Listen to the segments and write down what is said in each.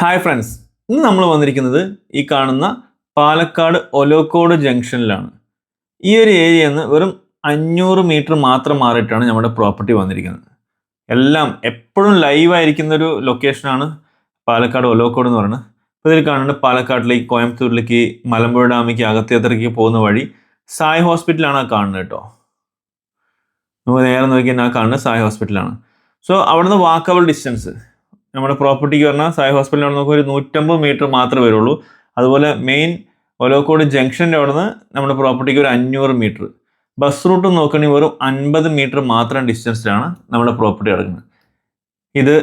Hi friends ഇന്ന് നമ്മൾ വന്നിരിക്കുന്നത് ഈ കാണുന്ന പാലക്കാട് ഒലോക്കോട് ജംഗ്ഷനിലാണ്. ഈ ഒരു ഏരിയയിൽ നിന്ന് വെറും അഞ്ഞൂറ് മീറ്റർ മാത്രം മാറിയിട്ടാണ് നമ്മുടെ പ്രോപ്പർട്ടി വന്നിരിക്കുന്നത്. എല്ലാം എപ്പോഴും ലൈവ് ആയിരിക്കുന്ന ഒരു ലൊക്കേഷനാണ് പാലക്കാട് ഒലോക്കോട് എന്ന് പറയുന്നത്. അപ്പോൾ ഇതിൽ കാണുന്നുണ്ട് പാലക്കാട്ടിലേക്ക് കോയമ്പത്തൂരിലേക്ക് മലമ്പുഴ ഡാമിലേക്ക് അകത്തേത്തറയ്ക്ക് പോകുന്ന വഴി സായ് ഹോസ്പിറ്റലാണ് ആ കാണുന്നത് കേട്ടോ. നമുക്ക് നേരെ നോക്കിയാൽ ആ കാണുന്നത് സായ് ഹോസ്പിറ്റലാണ് സോ അവിടുന്ന് വാക്കബിൾ ഡിസ്റ്റൻസ് നമ്മുടെ പ്രോപ്പർട്ടിക്ക് പറഞ്ഞാൽ സായി ഹോസ്പിറ്റലിൽ നമുക്ക് ഒരു നൂറ്റമ്പത് മീറ്റർ മാത്രമേ വരുള്ളൂ. അതുപോലെ മെയിൻ ഒലോക്കോട് ജംഗ്ഷന്റെ അവിടെ നിന്ന് നമ്മുടെ പ്രോപ്പർട്ടിക്ക് ഒരു അഞ്ഞൂറ് മീറ്റർ ബസ് റൂട്ട് നോക്കുകയാണെങ്കിൽ വെറും അൻപത് മീറ്റർ മാത്രം ഡിസ്റ്റൻസിലാണ് നമ്മുടെ പ്രോപ്പർട്ടി കിടക്കുന്നത്. ഇത്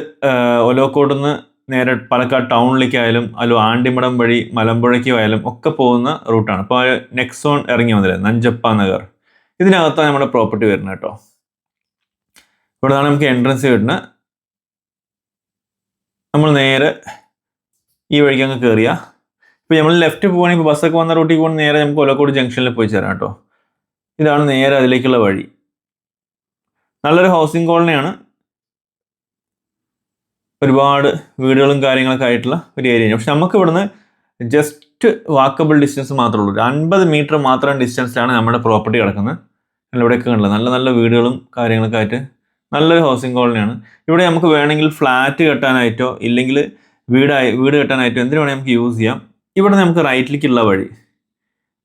ഒലോക്കോട് നിന്ന് നേരെ പാലക്കാട് ടൗണിലേക്കായാലും അല്ലോ ആണ്ടിമടം വഴി മലമ്പുഴയ്ക്കും ആയാലും ഒക്കെ പോകുന്ന റൂട്ടാണ് അപ്പോൾ നെക്സോൺ ഇറങ്ങി വന്നില്ലേ നഞ്ചപ്പ നഗർ. ഇതിനകത്താണ് നമ്മുടെ പ്രോപ്പർട്ടി വരുന്നത് കേട്ടോ. ഇവിടെയാണ് നമുക്ക് എൻട്രൻസ് കിട്ടുന്നത്. നമ്മൾ നേരെ ഈ വഴിക്ക് അങ്ങ് കയറിയ ഇപ്പോൾ നമ്മൾ ലെഫ്റ്റ് പോകുകയാണെങ്കിൽ ബസ്സൊക്കെ വന്ന റൂട്ടിൽ പോകുന്ന നേരെ നമുക്ക് ഒലക്കോട് ജംഗ്ഷനിൽ പോയി ചേരാം കേട്ടോ. ഇതാണ് നേരെ അതിലേക്കുള്ള വഴി. നല്ലൊരു ഹൗസിംഗ് കോളനിയാണ് ഒരുപാട് വീടുകളും കാര്യങ്ങളൊക്കെ ആയിട്ടുള്ള ഒരു ഏരിയയാണ് പക്ഷെ നമുക്ക് ഇവിടുന്ന് ജസ്റ്റ് വാക്കബിൾ ഡിസ്റ്റൻസ് മാത്രമേ ഉള്ളൂ. ഒരു അൻപത് മീറ്റർ മാത്രം ഡിസ്റ്റൻസിലാണ് നമ്മുടെ പ്രോപ്പർട്ടി കിടക്കുന്നത്. ഇവിടെയൊക്കെ കണ്ടില്ല. നല്ല നല്ല വീടുകളും കാര്യങ്ങളൊക്കെ ആയിട്ട് നല്ലൊരു ഹൗസിംഗ് കോളനിയാണ് ഇവിടെ നമുക്ക് വേണമെങ്കിൽ ഫ്ലാറ്റ് കെട്ടാനായിട്ടോ ഇല്ലെങ്കിൽ വീടായി വീട് കെട്ടാനായിട്ടോ എന്തിനു വേണമെങ്കിൽ നമുക്ക് യൂസ് ചെയ്യാം. ഇവിടെ നമുക്ക് റൈറ്റിലേക്കുള്ള വഴി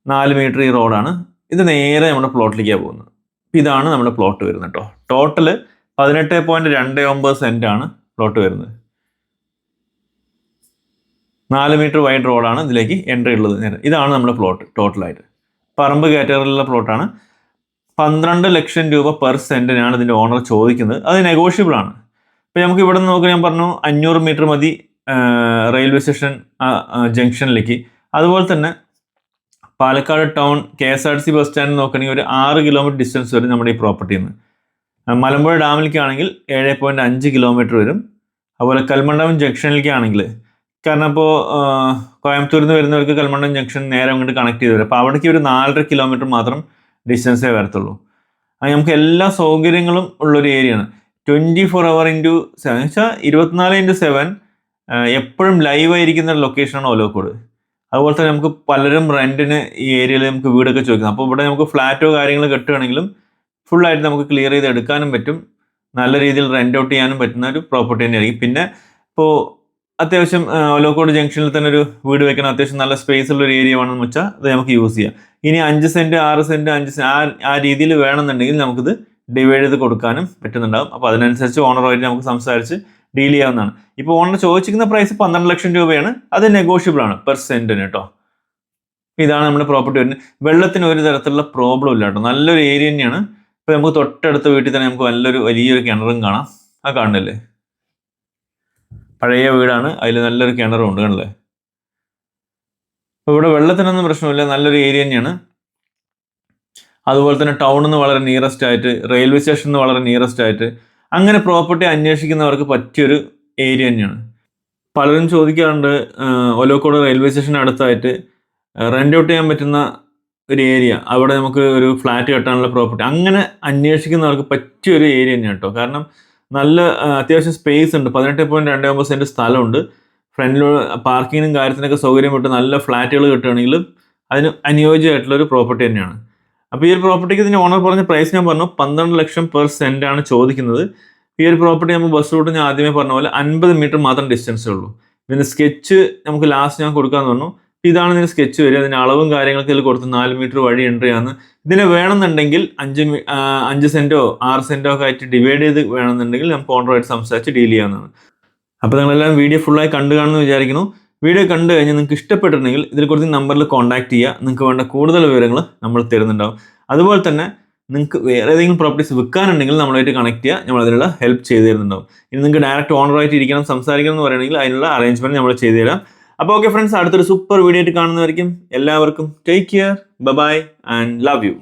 നാല് മീറ്റർ ഈ റോഡാണ് ഇത് നേരെ നമ്മുടെ പ്ലോട്ടിലേക്കാണ് പോകുന്നത്. അപ്പം ഇതാണ് നമ്മുടെ പ്ലോട്ട് വരുന്നത് കേട്ടോ ടോട്ടൽ പതിനെട്ട് പോയിന്റ് രണ്ട് ഒമ്പത് സെന്റ് ആണ് പ്ലോട്ട് വരുന്നത്. നാല് മീറ്റർ വൈഡ് റോഡാണ് ഇതിലേക്ക് എൻട്രി ഉള്ളത്. ഇതാണ് നമ്മുടെ പ്ലോട്ട് ടോട്ടലായിട്ട് പറമ്പ് കാറ്റഗറിയിലുള്ള പ്ലോട്ടാണ് പന്ത്രണ്ട് ലക്ഷം രൂപ പെർ സെന്റിനാണ് ഇതിന്റെ ഓണർ ചോദിക്കുന്നത്. അത് നെഗോഷ്യബിൾ ആണ്. ഇപ്പം നമുക്ക് ഇവിടെ നിന്ന് നോക്കുക ഞാൻ പറഞ്ഞു അഞ്ഞൂറ് മീറ്റർ മതി റെയിൽവേ സ്റ്റേഷൻ ജംഗ്ഷനിലേക്ക്. അതുപോലെ തന്നെ Palakkad town K S R T C bus stand നോക്കുകയാണെങ്കിൽ ഒരു ആറ് കിലോമീറ്റർ ഡിസ്റ്റൻസ് വരും നമ്മുടെ ഈ പ്രോപ്പർട്ടിയിൽ നിന്ന് മലമ്പുഴ ഡാമിലേക്കാണെങ്കിൽ ഏഴ് പോയിന്റ് അഞ്ച് കിലോമീറ്റർ വരും. അതുപോലെ കൽമണ്ഡപം ജംഗ്ഷനിലേക്ക് ആണെങ്കിൽ കാരണം ഇപ്പോൾ കോയമ്പത്തൂരിൽ നിന്ന് വരുന്നവർക്ക് കൽമണ്ഡപം ജംഗ്ഷൻ നേരെ അങ്ങോട്ട് കണക്ട് ചെയ്ത് വരും. അപ്പോൾ അവിടേക്ക് ഒരു നാലര കിലോമീറ്റർ മാത്രം ഡിസ്റ്റൻസേ വരത്തുള്ളൂ. അത് നമുക്ക് എല്ലാ സൗകര്യങ്ങളും ഉള്ളൊരു ഏരിയയാണ് twenty four hour into seven വെച്ചാൽ ഇരുപത്തിനാല് ഇന്റു സെവൻ എപ്പോഴും ലൈവ് ആയിരിക്കുന്ന ഒരു ലൊക്കേഷനാണ് ഓലോക്കോട്. അതുപോലെ തന്നെ നമുക്ക് പലരും റെന്റിന് ഈ ഏരിയയിൽ നമുക്ക് വീടൊക്കെ ചോദിക്കുന്നത് അപ്പോൾ ഇവിടെ നമുക്ക് ഫ്ലാറ്റോ കാര്യങ്ങൾ കെട്ടുകയാണെങ്കിലും ഫുള്ളായിട്ട് നമുക്ക് ക്ലിയർ ചെയ്ത് എടുക്കാനും പറ്റും. നല്ല രീതിയിൽ റെന്റ് ഔട്ട് ചെയ്യാനും പറ്റുന്ന ഒരു പ്രോപ്പർട്ടി തന്നെയായിരിക്കും. പിന്നെ ഇപ്പോൾ അത്യാവശ്യം ഒലോക്കോട് ജംഗ്ഷനിൽ തന്നെ ഒരു വീട് വെക്കണം അത്യാവശ്യം നല്ല സ്പേസ് ഉള്ള ഒരു ഏരിയ വേണമെന്ന് വെച്ചാൽ അത് നമുക്ക് യൂസ് ചെയ്യാം. ഇനി അഞ്ച് സെന്റ് ആറ് സെന്റ് അഞ്ച് സെന്റ് ആ ആ രീതിയിൽ വേണമെന്നുണ്ടെങ്കിൽ നമുക്കിത് ഡിവൈഡ് ചെയ്ത് കൊടുക്കാനും പറ്റുന്നുണ്ടാകും അപ്പോൾ അതിനനുസരിച്ച് ഓണറുമായിട്ട് നമുക്ക് സംസാരിച്ച് ഡീൽ ചെയ്യാവുന്നതാണ്. ഇപ്പോൾ ഓണർ ചോദിച്ചിരിക്കുന്ന പ്രൈസ് പന്ത്രണ്ട് ലക്ഷം രൂപയാണ്. അത് നെഗോഷ്യബിൾ ആണ് പെർ സെന്റിന് കേട്ടോ ഇതാണ് നമ്മുടെ പ്രോപ്പർട്ടി വരുന്നത്. വെള്ളത്തിന് ഒരു തരത്തിലുള്ള പ്രോബ്ലം ഇല്ല കേട്ടോ നല്ലൊരു ഏരിയ തന്നെയാണ്. ഇപ്പോൾ നമുക്ക് തൊട്ടടുത്ത വീട്ടിൽ തന്നെ നമുക്ക് നല്ലൊരു വലിയൊരു കിണറും കാണാം. ആ കാണുന്നില്ലേ? പഴയ വീടാണ്. അതിൽ നല്ലൊരു കിണറും ഉണ്ട് കണല്ലേ അപ്പോൾ ഇവിടെ വെള്ളത്തിനൊന്നും പ്രശ്നമില്ല. നല്ലൊരു ഏരിയ തന്നെയാണ്. അതുപോലെ തന്നെ ടൗണിൽ നിന്ന് വളരെ നിയറസ്റ്റ് ആയിട്ട് റെയിൽവേ സ്റ്റേഷനിൽ നിന്ന് വളരെ നിയറസ്റ്റ് ആയിട്ട് അങ്ങനെ പ്രോപ്പർട്ടി അന്വേഷിക്കുന്നവർക്ക് പറ്റിയൊരു ഏരിയ തന്നെയാണ്. പലരും ചോദിക്കാറുണ്ട് ഒലോക്കോട് റെയിൽവേ സ്റ്റേഷൻ അടുത്തായിട്ട് റെന്റ് ഔട്ട് ചെയ്യാൻ പറ്റുന്ന ഒരു ഏരിയ. അവിടെ നമുക്ക് ഒരു ഫ്ലാറ്റ് കെട്ടാനുള്ള പ്രോപ്പർട്ടി അങ്ങനെ അന്വേഷിക്കുന്നവർക്ക് പറ്റിയൊരു ഏരിയ തന്നെയാണ് കേട്ടോ. കാരണം നല്ല അത്യാവശ്യം സ്പേസ് ഉണ്ട്. പതിനെട്ട് പോയിന്റ് രണ്ട് ഒമ്പത് സെന്റ് സ്ഥലമുണ്ട്. ഫ്രണ്ടിൽ പാർക്കിങ്ങിനും കാര്യത്തിനൊക്കെ സൗകര്യം വിട്ട് നല്ല ഫ്ലാറ്റുകൾ കിട്ടുകയാണെങ്കിൽ അതിന് അനുയോജ്യമായിട്ടുള്ള ഒരു പ്രോപ്പർട്ടി തന്നെയാണ്. അപ്പോൾ ഈ ഒരു പ്രോപ്പർട്ടിക്ക് ഇതിന് ഓണർ പറഞ്ഞ പ്രൈസ് ഞാൻ പറഞ്ഞു. പന്ത്രണ്ട് ലക്ഷം പെർ സെന്റ് ആണ് ചോദിക്കുന്നത്. ഈ ഒരു പ്രോപ്പർട്ടി നമ്മൾ ബസ് റൂട്ട് ഞാൻ ആദ്യമേ പറഞ്ഞ പോലെ അൻപത് മീറ്റർ മാത്രം ഡിസ്റ്റൻസേ ഉള്ളൂ. പിന്നെ സ്കെച്ച് നമുക്ക് ലാസ്റ്റ് ഞാൻ കൊടുക്കാമെന്ന് പറഞ്ഞു. ഇതാണ് ഇതിന് സ്കെച്ച് വരിക. അതിന്റെ അളവും കാര്യങ്ങളൊക്കെ ഇതിൽ കൊടുത്ത് നാല് മീറ്റർ വഴി എൻട്രി ആണ്. ഇതിനെ വേണമെന്നുണ്ടെങ്കിൽ അഞ്ച് അഞ്ച് സെന്റോ ആറ് സെന്റോ ഒക്കെ ആയിട്ട് ഡിവൈഡ് ചെയ്ത് വേണമെന്നുണ്ടെങ്കിൽ നമുക്ക് ഓണറുമായിട്ട് സംസാരിച്ച് ഡീൽ ചെയ്യാവുന്നതാണ്. അപ്പോൾ നിങ്ങളെല്ലാം വീഡിയോ ഫുള്ളായി കണ്ടു കാണുമെന്ന് വിചാരിക്കുന്നു. വീഡിയോ കണ്ടു കഴിഞ്ഞാൽ നിങ്ങൾക്ക് ഇഷ്ടപ്പെട്ടിട്ടുണ്ടെങ്കിൽ ഇതിൽ കുറച്ച് നമ്പറിൽ കോൺടാക്ട് ചെയ്യുക. നിങ്ങൾക്ക് വേണ്ട കൂടുതൽ വിവരങ്ങൾ നമ്മൾ തരുന്നുണ്ടാവും. അതുപോലെ തന്നെ നിങ്ങൾക്ക് വേറെ ഏതെങ്കിലും പ്രോപ്പർട്ടീസ് വിൽക്കാനുണ്ടെങ്കിൽ നമ്മളായിട്ട് കണക്ട് ചെയ്യുക. നമ്മൾ അതിനുള്ള ഹെൽപ്പ് ചെയ്തു തരുന്നുണ്ടാവും. ഇനി നിങ്ങൾക്ക് ഡയറക്റ്റ് ഓണറായിട്ട് ഇരിക്കണം സംസാരിക്കണം എന്ന് പറയുകയാണെങ്കിൽ അതിനുള്ള അറേഞ്ച്മെന്റ് നമ്മൾ ചെയ്തു തരാം. അപ്പോൾ ഓക്കെ ഫ്രണ്ട്സ് അടുത്തൊരു സൂപ്പർ വീഡിയോ ആയിട്ട് കാണുന്നതായിരിക്കും എല്ലാവർക്കും take care bye and love you